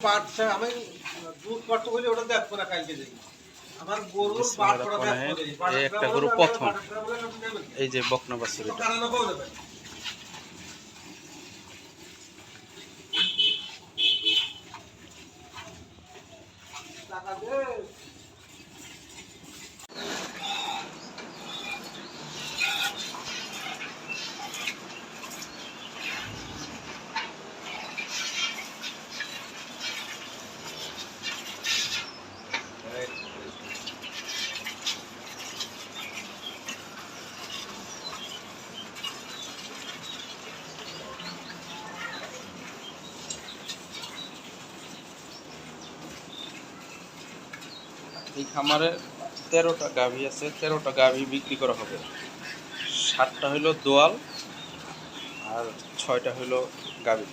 আমি দুধ কত বলি ওটা দেখব না কালকে যাই। আমার গরুর পাট করা দেখব এই একটা গরু প্রথম। এই যে বকনা বাছুর এটা। টাকা দে এই খামারে তেরোটা গাভী আছে, তেরোটা গাভী বিক্রি করা হবে। সাতটা হইল দোয়াল আর ছয়টা হইল গাভী।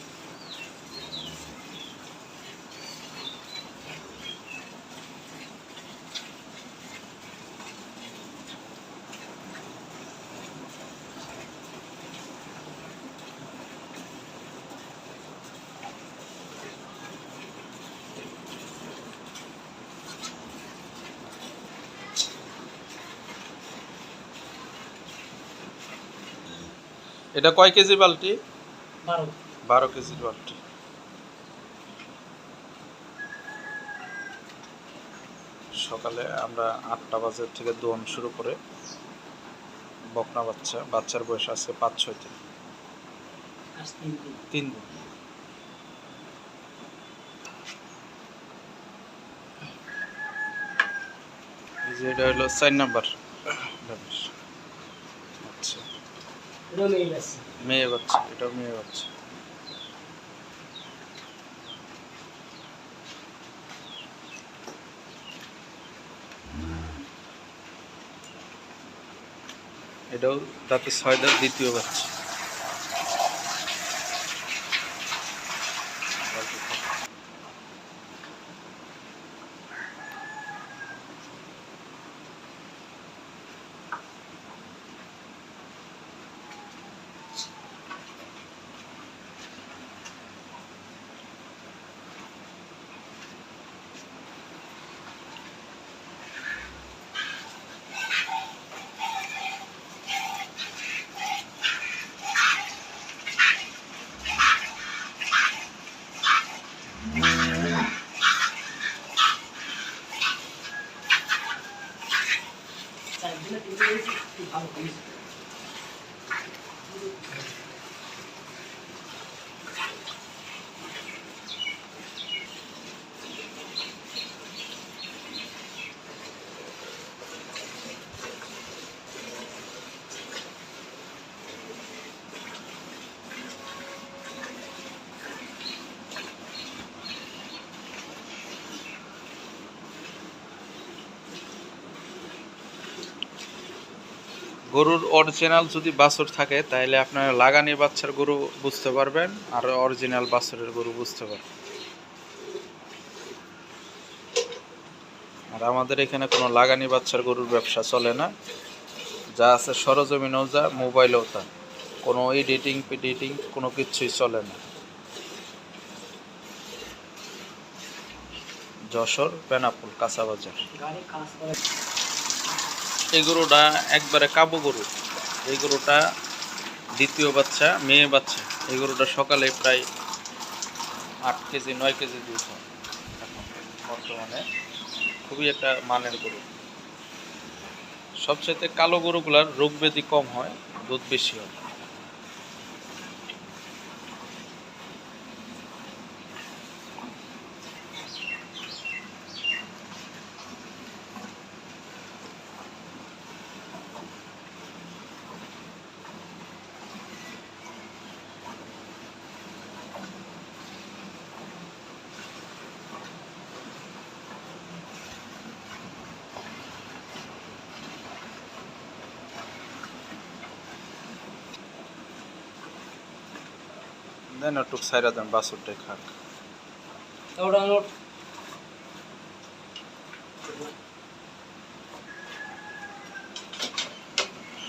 এটা কয় কেজি বালতি? বারো। কেজির বালতি। সকালে আমরা আটটা বাজার থেকে দোয়ান শুরু করে বকনা বাচ্চা বাচ্চার বয়স আছে পাঁচ ছয় দিন। তিন দিন। তিন এই যে এটা হলো চার নাম্বার মেয়ে বাচ্চা। এটাও মেয়ে বাচ্চা। এটাও তাতে ছয় দ্বিতীয় বাচ্চা। গরুর অরিজিনাল যদি বাছর থাকে তাহলে আপনারা লাগানি বাচ্চার গরু বুঝতে পারবেন আর অরিজিনাল বাছরের গরু বুঝতে পারবেন। আর আমাদের এখানে কোনো লাগানি বাচ্চার গরুর ব্যবসা চলে না। যা আছে সরজমিনেও যা মোবাইলেও তা কোনো এডিটিং পিডিটিং কোনো কিছুই চলে না। যশোর বেনাপুল কাজ করে। এই গরুটা একবারে কাবু গরু। এই গরুটা দ্বিতীয় বাচ্চা, মেয়ে বাচ্চা। এই গরুটা সকালে প্রায় আট কেজি, নয় কেজি দিয়েছে বর্তমানে খুবই একটা মানের গরু। সবচেয়ে কালো গরুগুলার রোগ ব্যাধি কম হয়, দুধ বেশি হয়। দেন একটু সাইরা দেন বাসুরটাই খাক।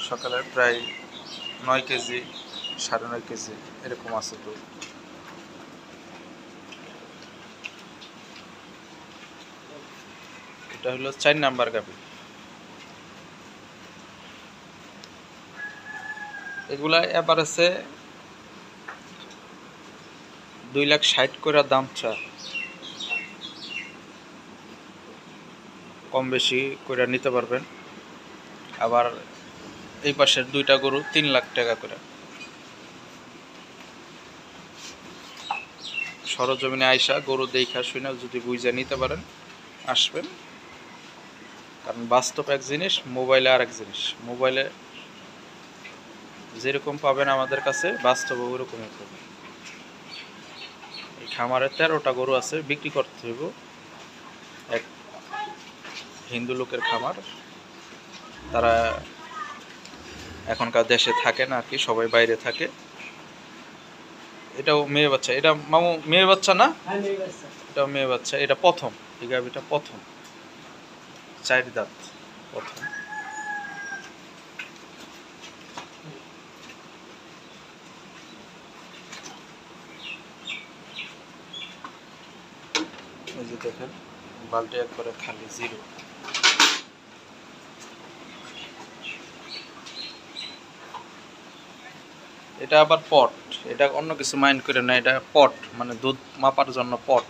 সকালে প্রায় নয় কেজি সাড়ে নয় কেজি এরকম আছে তো এটা হলো চার নাম্বার গাবি। এগুলা এবার আছে দুই লাখ ষাট করে দাম চা কম বেশি করে নিতে পারবেন। আবার এই পাশের দুইটা গরু তিন লাখ টাকা করে। সরজমিনে আইসা গরু দেখা শুনে যদি বুঝে নিতে পারেন, আসবেন। কারণ বাস্তব এক জিনিস, মোবাইলে আর এক জিনিস। মোবাইলে যেরকম পাবেন আমাদের কাছে, বাস্তবে ওরকমই পাবেন। খামারে তেরোটা গরু আছে বিক্রি করতে হইব। এক হিন্দু লোকের খামার। তারা এখনকার দেশে থাকে না আর কি সবাই বাইরে থাকে। এটাও মেয়ে বাচ্চা এটা মামু মেয়ে বাচ্চা না? হ্যাঁ এটাও মেয়ে বাচ্চা এটা প্রথম এই গাভিটা প্রথম। চার দাঁত প্রথম। যে দেখেন বালতি একবারে খালি জিরো এটা আবার পট এটা অন্য কিছু মাইন্ড করে না, এটা পট মানে দুধ মাপার জন্য পট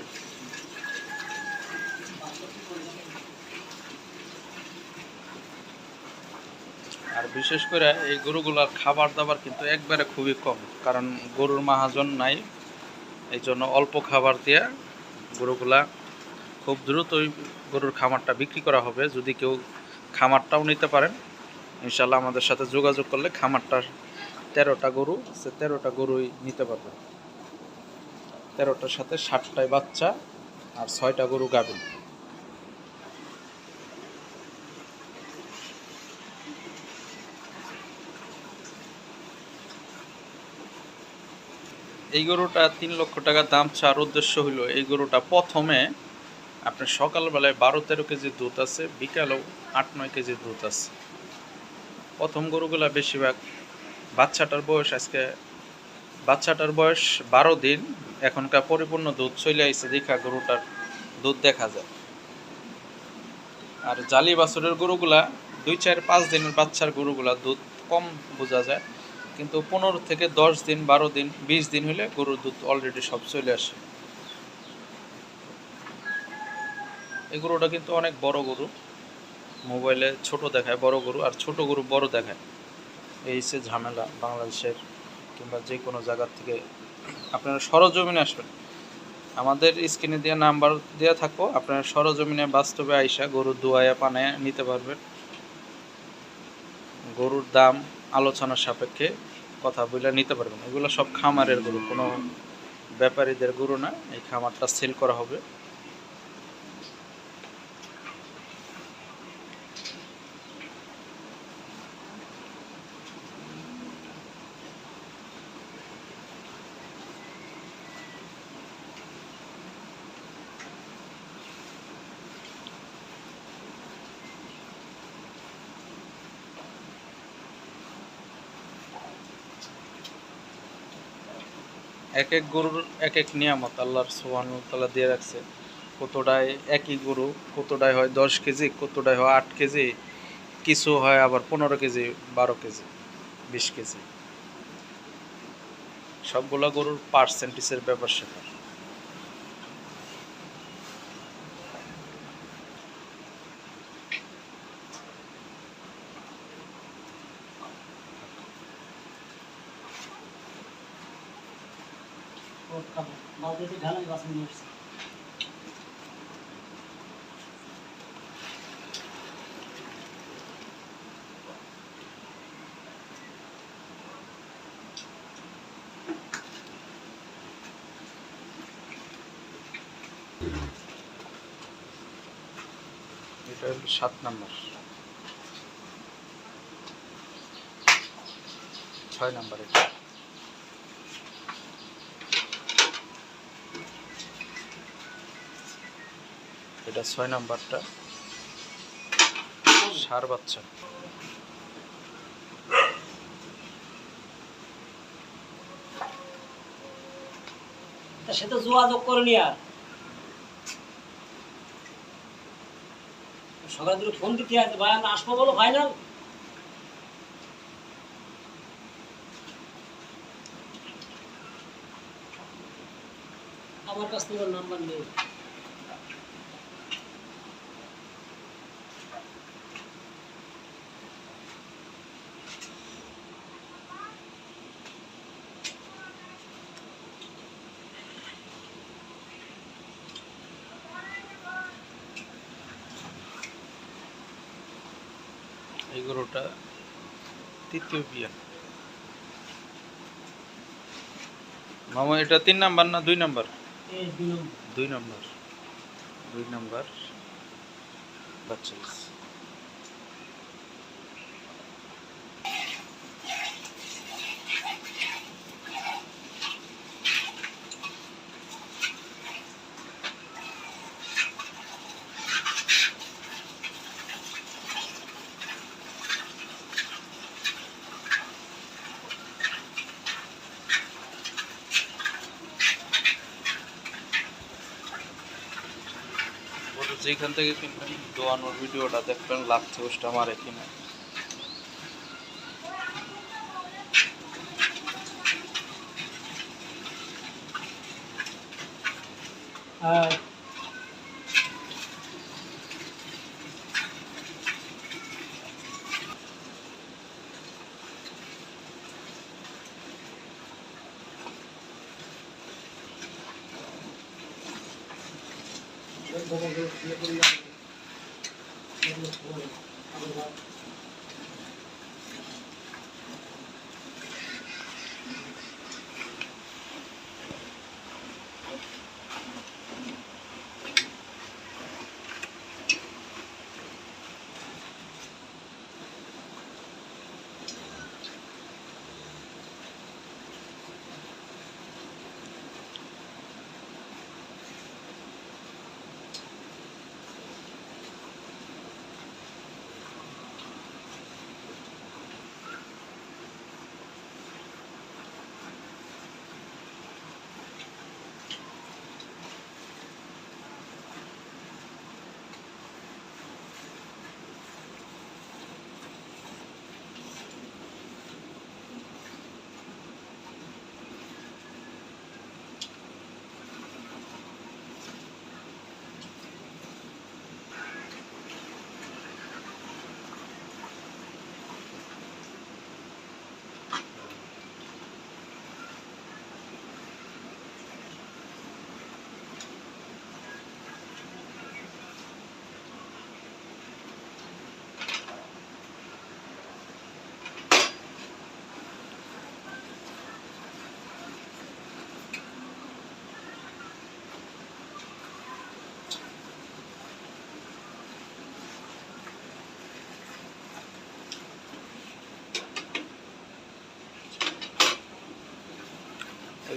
আর বিশেষ করে এই গরুগুলার খাবার দাবার কিন্তু একবারে খুবই কম, কারণ গরুর মাহাজন নাই। এই জন্য অল্প খাবার দিয়ে গরুগুলা খুব দ্রুতই গরুর খামারটা বিক্রি করা হবে। যদি কেউ খামারটাও নিতে পারেন ইনশাল্লাহ আমাদের সাথে যোগাযোগ করলে খামারটার তেরোটা গরু, সে তেরোটা গরুই নিতে পারবে। তেরোটার সাথে ষাটটায় বাচ্চা আর ছয়টা গরু গাভিন এই গরুটা তিন লক্ষ টাকা দাম চার উদ্দেশ্য হইল, এই গরুটা প্রথমে আপনার সকালবেলায় বারো তেরো কেজি দুধ আছে, বিকালেও আট নয় কেজি দুধ আছে। প্রথম গরুগুলা বেশিরভাগ বাচ্চাটার বয়স আজকে, বাচ্চাটার বয়স বারো দিন, এখনকার পরিপূর্ণ দুধ চলে আইছে, দেখা গরুটার দুধ দেখা যায়। আর জালি বাছুরের গরুগুলা দুই, চার, পাঁচ দিনের বাচ্চার গরুগুলা দুধ কম বোঝা যায়। কিন্তু পনেরো থেকে দশ দিন, বারো দিন, বিশ দিন হলে গরুর দুধ অলরেডি সব চলে আসে। এই গরুটা কিন্তু অনেক বড় গরু। মোবাইলে ছোট দেখায়, বড় গরু, আর ছোট গরু বড় দেখায়। এই সে ঝামেলা বাংলাদেশের কিংবা যে কোনো জায়গার থেকে। আপনারা সরজমিনে আসবেন। আমাদের স্ক্রিনে দেওয়া নাম্বার দেওয়া থাকো আপনারা সরজমিনে বাস্তবে আইসা গরুর দুয়ায়া, পানায় নিতে পারবেন। গরুর দাম আলোচনার সাপেক্ষে কথা বলে নিতে পারবেন এগুলো সব খামারের গরু, কোনো ব্যাপারীদের গরু না, এই খামারটা সেল করা হবে। এক এক গরুর এক এক নিয়ামত আল্লাহর সোহান তালা দিয়ে রাখছে। কতটায় একই গরু কতটায় হয় দশ কেজি কতটায় হয় আট কেজি, কিছু হয় আবার পনেরো কেজি, বারো কেজি, বিশ কেজি। সবগুলো গরুর পার্সেন্টেজের ব্যাপার স্যাপার। এটা হলো সাত নাম্বার। ছয় নাম্বার এটা। এটা ছয় নাম্বারটা। সার বাচ্চা। সকাল ফোন দিতে আছে? আসব বলো আমার কাছ থেকে নাম্বার নেই গরুটা তৃতীয় বিয়া। মামা এটা তিন নাম্বার না দুই নাম্বার? এই দুই নম্বর। দুই নাম্বার। দুই নাম্বার। বাচ্চা হইছে। ওটা যেখান থেকে কিনবেন দোয়ানোর ভিডিওটা দেখবেন লাগছে ওটা আমার এখানে। আর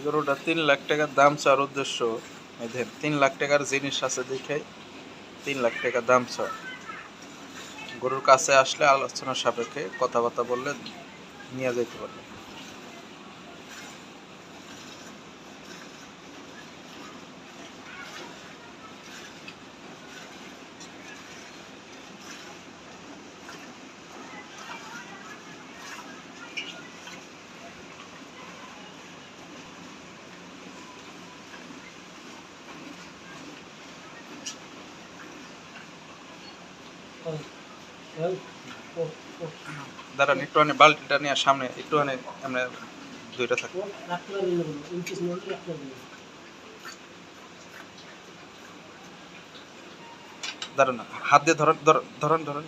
গরুটা তিন লাখ টাকার দাম চার উদ্দেশ্য দেখেন, তিন লাখ টাকার জিনিস আছে দেখে তিন লাখ টাকা দাম চায় গরুর কাছে আসলে আলোচনা সাপেক্ষে কথাবার্তা বললে নিয়ে যেতে পারবে দাঁড়ান একটুখানি বালতিটা নিয়ে সামনে একটুখানি এমনি দুইটা থাকে। দাঁড়ান, হাত দিয়ে ধরেন ধরেন ধরেন।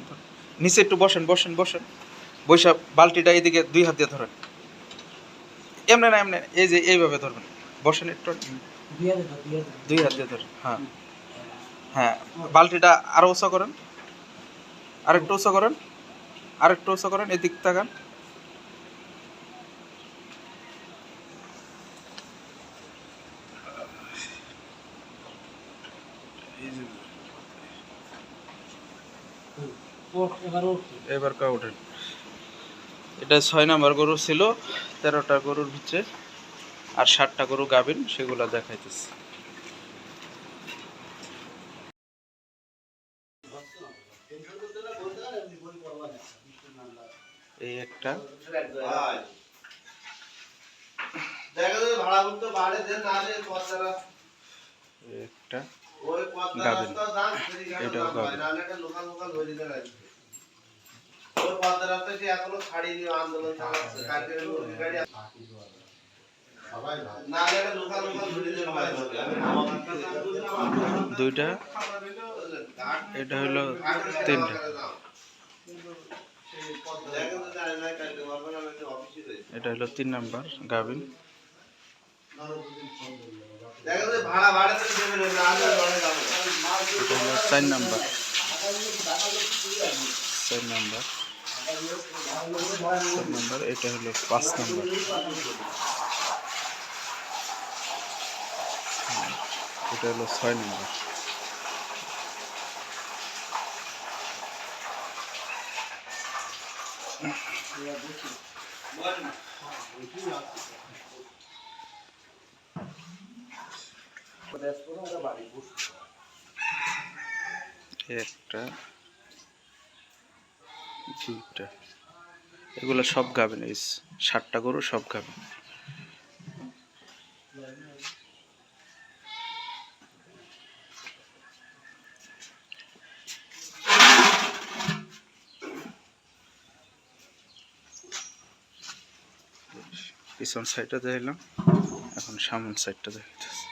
নিচে একটু বসেন বসেন বসেন। বৈশা বালতিটা এইদিকে দুই হাত দিয়ে ধরেন। এমনি না, এমনি এই যে এইভাবে ধরবেন। বসেন একটু দুই হাত দিয়ে ধরেন হ্যাঁ। হ্যাঁ বালতিটা আরও উঁচা করেন। আরেকটু উঁচা করেন। আরেকটু উঁচা করেন, এদিক তাকান। এবার কা ওঠেন। এটা ছয় নাম্বার গরু ছিল, তেরোটা গরুর ভিতরে আর ষাটটা গরু গাবেন সেগুলো দেখাইতেছে। আমি একটু অফিসে রয়েছি। এটা হলো তিন নাম্বার গাবিন দেখেন তো ভাড়া ভাড়া থেকে দেবেন, নাহলে লড়াই যাবে না। এটা হলো চার নাম্বার চার নাম্বার চার নাম্বার এটা হলো পাঁচ নাম্বার এটা হলো ছয় নাম্বার একটা, দুইটা। এগুলো সব গাবেন এই গরু সব গাবেন পিছন সাইডটা দেখলাম এখন সামন সাইডটা দেখাইতেছে।